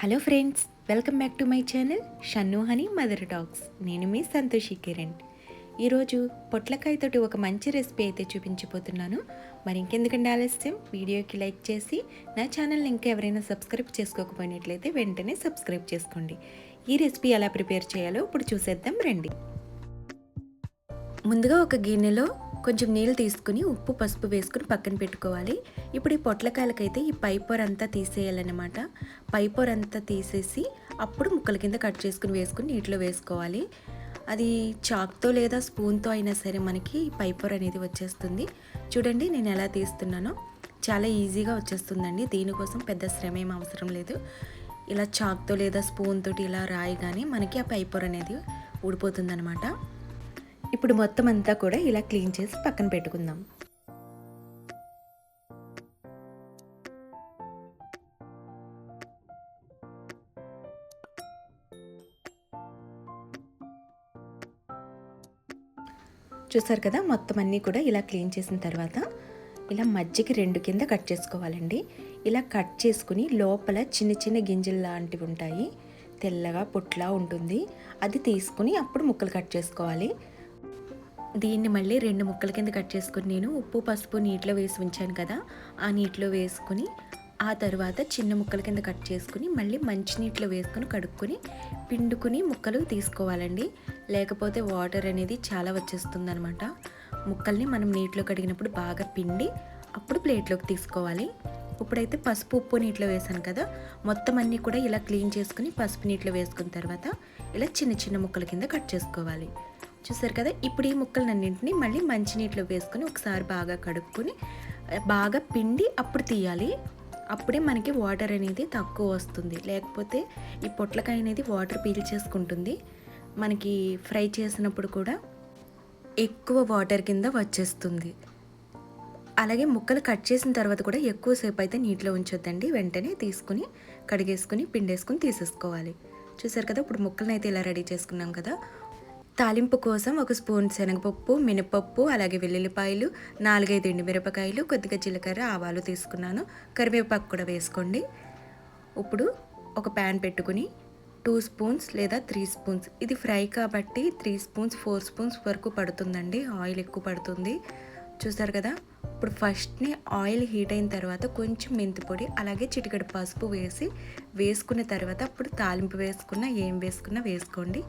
Hello friends welcome back to my channel Shannu honey mother talks నేను మీ సంతోషి కిరణ్. ఈరోజు పొట్లకాయతోటి ఒక మంచి రెసిపీ అయితే చూపించిపోతున్నాను మరి ఇంకెందుకంటే ఆలస్యం? వీడియోకి లైక్ చేసి నా ఛానల్ని ఇంకా ఎవరైనా సబ్స్క్రైబ్ చేసుకోకపోయినట్లయితే వెంటనే సబ్స్క్రైబ్ చేసుకోండి. ఈ రెసిపీ ఎలా ప్రిపేర్ చేయాలో ఇప్పుడు చూసేద్దాం రండి. ముందుగా ఒక గిన్నెలో కొంచెం నీళ్ళు తీసుకుని ఉప్పు పసుపు వేసుకుని పక్కన పెట్టుకోవాలి. ఇప్పుడు ఈ పొట్లకాయలకైతే ఈ పైపొర అంతా తీసేయాలన్నమాట. పైపొర అంతా తీసేసి అప్పుడు ముక్కల కింద కట్ చేసుకుని వేసుకుని నీటిలో వేసుకోవాలి. అది చాక్తో లేదా స్పూన్తో అయినా సరే మనకి పైపొర అనేది వచ్చేస్తుంది. చూడండి నేను ఎలా తీస్తున్నానో. చాలా ఈజీగా వచ్చేస్తుందండి. దీనికోసం పెద్ద శ్రమ ఏం అవసరం లేదు. ఇలా చాక్తో లేదా స్పూన్ తోటి ఇలా రాయగానే మనకి ఆ పైపొర అనేది ఊడిపోతుందనమాట ఇప్పుడు మొత్తం అంతా కూడా ఇలా క్లీన్ చేసి పక్కన పెట్టుకుందాం. చూసారు కదా మొత్తం అన్నీ కూడా ఇలా క్లీన్ చేసిన తర్వాత ఇలా మజ్జికి రెండు కింద కట్ చేసుకోవాలండి. ఇలా కట్ చేసుకుని లోపల చిన్న చిన్న గింజలు లాంటివి ఉంటాయి. తెల్లగా పొట్లా ఉంటుంది. అది తీసుకుని అప్పుడు ముక్కలు కట్ చేసుకోవాలి. దీన్ని మళ్ళీ రెండు ముక్కల కింద కట్ చేసుకుని నేను ఉప్పు పసుపు నీటిలో వేసి ఉంచాను కదా ఆ నీటిలో వేసుకుని ఆ తర్వాత చిన్న ముక్కల కింద కట్ చేసుకుని మళ్ళీ మంచినీటిలో వేసుకుని కడుక్కొని పిండుకుని ముక్కలు తీసుకోవాలండి. లేకపోతే వాటర్ అనేది చాలా వచ్చేస్తుంది అనమాట ముక్కల్ని మనం నీటిలో కడిగినప్పుడు బాగా పిండి అప్పుడు ప్లేట్లోకి తీసుకోవాలి. ఇప్పుడైతే పసుపు ఉప్పు నీటిలో వేసాను కదా మొత్తం అన్నీ కూడా ఇలా క్లీన్ చేసుకుని పసుపు నీటిలో వేసుకున్న తర్వాత ఇలా చిన్న చిన్న ముక్కల కింద కట్ చేసుకోవాలి. చూసారు కదా ఇప్పుడు ఈ ముక్కలన్నింటినీ మళ్ళీ మంచినీటిలో వేసుకొని ఒకసారి బాగా కడుక్కొని బాగా పిండి అప్పుడు తీయాలి. అప్పుడే మనకి వాటర్ అనేది తక్కువ వస్తుంది. లేకపోతే ఈ పొట్లకాయ అనేది వాటర్ పీల్చేసుకుంటుంది. మనకి ఫ్రై చేసినప్పుడు కూడా ఎక్కువ వాటర్ కింద వచ్చేస్తుంది. అలాగే ముక్కలు కట్ చేసిన తర్వాత కూడా ఎక్కువసేపు అయితే నీటిలో ఉంచొద్దండి. వెంటనే తీసుకుని కడిగేసుకుని పిండేసుకుని తీసేసుకోవాలి. చూసారు కదా ఇప్పుడు ముక్కలను అయితే ఇలా రెడీ చేసుకున్నాం కదా. తాలింపు కోసం ఒక స్పూన్ శనగపప్పు మినపప్పు అలాగే వెల్లుల్లిపాయలు నాలుగైదు ఎండుమిరపకాయలు కొద్దిగా జీలకర్ర ఆవాలు తీసుకున్నాను. కరివేపాకు కూడా వేసుకోండి. ఇప్పుడు ఒక ప్యాన్ పెట్టుకుని టూ స్పూన్స్ లేదా త్రీ స్పూన్స్ ఇది ఫ్రై కాబట్టి త్రీ స్పూన్స్ ఫోర్ స్పూన్స్ వరకు పడుతుందండి. ఆయిల్ ఎక్కువ పడుతుంది. చూసారు కదా? ఇప్పుడు ఫస్ట్ని ఆయిల్ హీట్ అయిన తర్వాత కొంచెం మెంతి పొడి అలాగే చిటికడి పసుపు వేసి వేసుకున్న తర్వాత అప్పుడు తాలింపు వేసుకున్న ఏం వేసుకున్నా వేసుకోండి.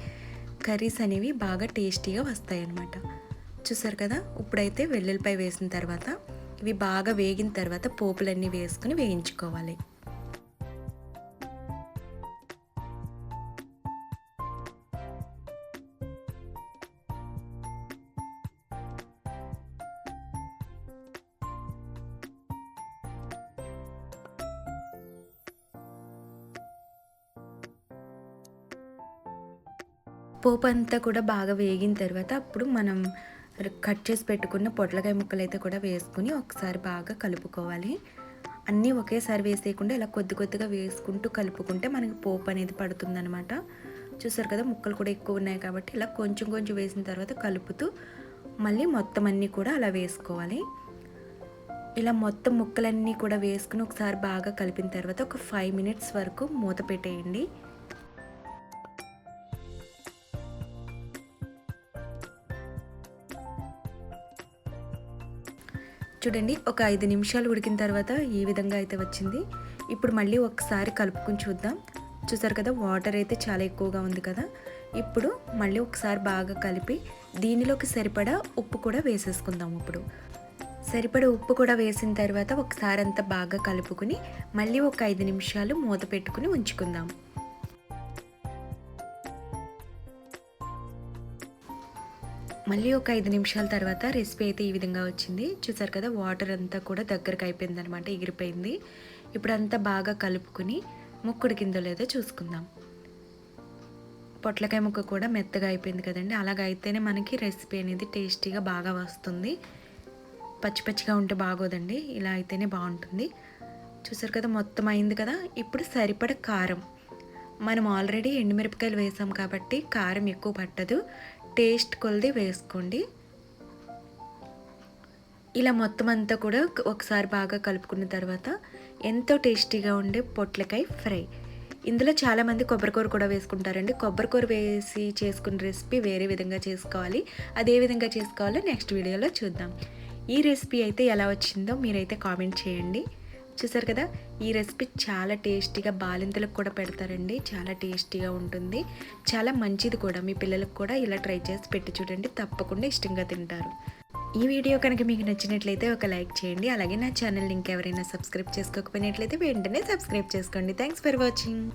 కర్రీస్ అనేవి బాగా టేస్టీగా వస్తాయి అన్నమాట చూసారు కదా? ఇప్పుడైతే వెల్లుల్లిపాయ వేసిన తర్వాత ఇవి బాగా వేగిన తర్వాత పోపులన్నీ వేసుకుని వేయించుకోవాలి. పోపు అంతా కూడా బాగా వేగిన తర్వాత అప్పుడు మనం కట్ చేసి పెట్టుకున్న పొట్లకాయ ముక్కలు అయితే కూడా వేసుకుని ఒకసారి బాగా కలుపుకోవాలి. అన్నీ ఒకేసారి వేసేయకుండా ఇలా కొద్ది కొద్దిగా వేసుకుంటూ కలుపుకుంటే మనకి పోపు అనేది పడుతుందనమాట చూసారు కదా ముక్కలు కూడా ఎక్కువ ఉన్నాయి కాబట్టి ఇలా కొంచెం కొంచెం వేసిన తర్వాత కలుపుతూ మళ్ళీ మొత్తం అన్నీ కూడా అలా వేసుకోవాలి. ఇలా మొత్తం ముక్కలన్నీ కూడా వేసుకుని ఒకసారి బాగా కలిపిన తర్వాత ఒక ఫైవ్ మినిట్స్ వరకు మూత పెట్టేయండి. చూడండి ఒక ఐదు నిమిషాలు ఉడికిన తర్వాత ఈ విధంగా అయితే వచ్చింది. ఇప్పుడు మళ్ళీ ఒకసారి కలుపుకుని చూద్దాం. చూసారు కదా వాటర్ అయితే చాలా ఎక్కువగా ఉంది కదా. ఇప్పుడు మళ్ళీ ఒకసారి బాగా కలిపి దీనిలోకి సరిపడా ఉప్పు కూడా వేసేసుకుందాం ఇప్పుడు. సరిపడ ఉప్పు కూడా వేసిన తర్వాత ఒకసారి అంతా బాగా కలుపుకుని మళ్ళీ ఒక ఐదు నిమిషాలు మూత పెట్టుకుని ఉంచుకుందాం. మళ్ళీ ఒక ఐదు నిమిషాల తర్వాత రెసిపీ అయితే ఈ విధంగా వచ్చింది. చూసారు కదా వాటర్ అంతా కూడా దగ్గరకు అయిపోయింది అనమాట ఎగిరిపోయింది. ఇప్పుడు అంతా బాగా కలుపుకుని ముక్కుడు కింద లేదో చూసుకుందాం. పొట్లకాయ ముక్క కూడా మెత్తగా అయిపోయింది కదండి. అలాగ అయితేనే మనకి రెసిపీ అనేది టేస్టీగా బాగా వస్తుంది. పచ్చి పచ్చిగా ఉంటే బాగోదండి ఇలా అయితేనే బాగుంటుంది. చూసారు కదా మొత్తం అయింది కదా. ఇప్పుడు సరిపడ కారం. మనం ఆల్రెడీ ఎండుమిరపకాయలు వేసాం కాబట్టి కారం ఎక్కువ పట్టదు. టేస్ట్ కొలది వేసుకోండి. ఇలా మొత్తం అంతా కూడా ఒకసారి బాగా కలుపుకున్న తర్వాత ఎంతో టేస్టీగా ఉండే పొట్లకాయ ఫ్రై. ఇందులో చాలామంది కొబ్బరికూర కూడా వేసుకుంటారండి. కొబ్బరికూర వేసి చేసుకున్న రెసిపీ వేరే విధంగా చేసుకోవాలి. అదే విధంగా చేసుకోవాలో నెక్స్ట్ వీడియోలో చూద్దాం. ఈ రెసిపీ అయితే ఎలా వచ్చిందో మీరైతే కామెంట్ చేయండి. చూసారు కదా? ఈ రెసిపీ చాలా టేస్టీగా బాలింతలకు కూడా పెడతారండి. చాలా టేస్టీగా ఉంటుంది. చాలా మంచిది కూడా. మీ పిల్లలకు కూడా ఇలా ట్రై చేసి పెట్టి చూడండి. తప్పకుండా ఇష్టంగా తింటారు. ఈ వీడియో కనుక మీకు నచ్చినట్లయితే ఒక లైక్ చేయండి. అలాగే నా ఛానల్ ఇంకెవరైనా ఎవరైనా సబ్స్క్రైబ్ చేసుకోకపోయినట్లయితే వెంటనే సబ్స్క్రైబ్ చేసుకోండి. Thanks for watching.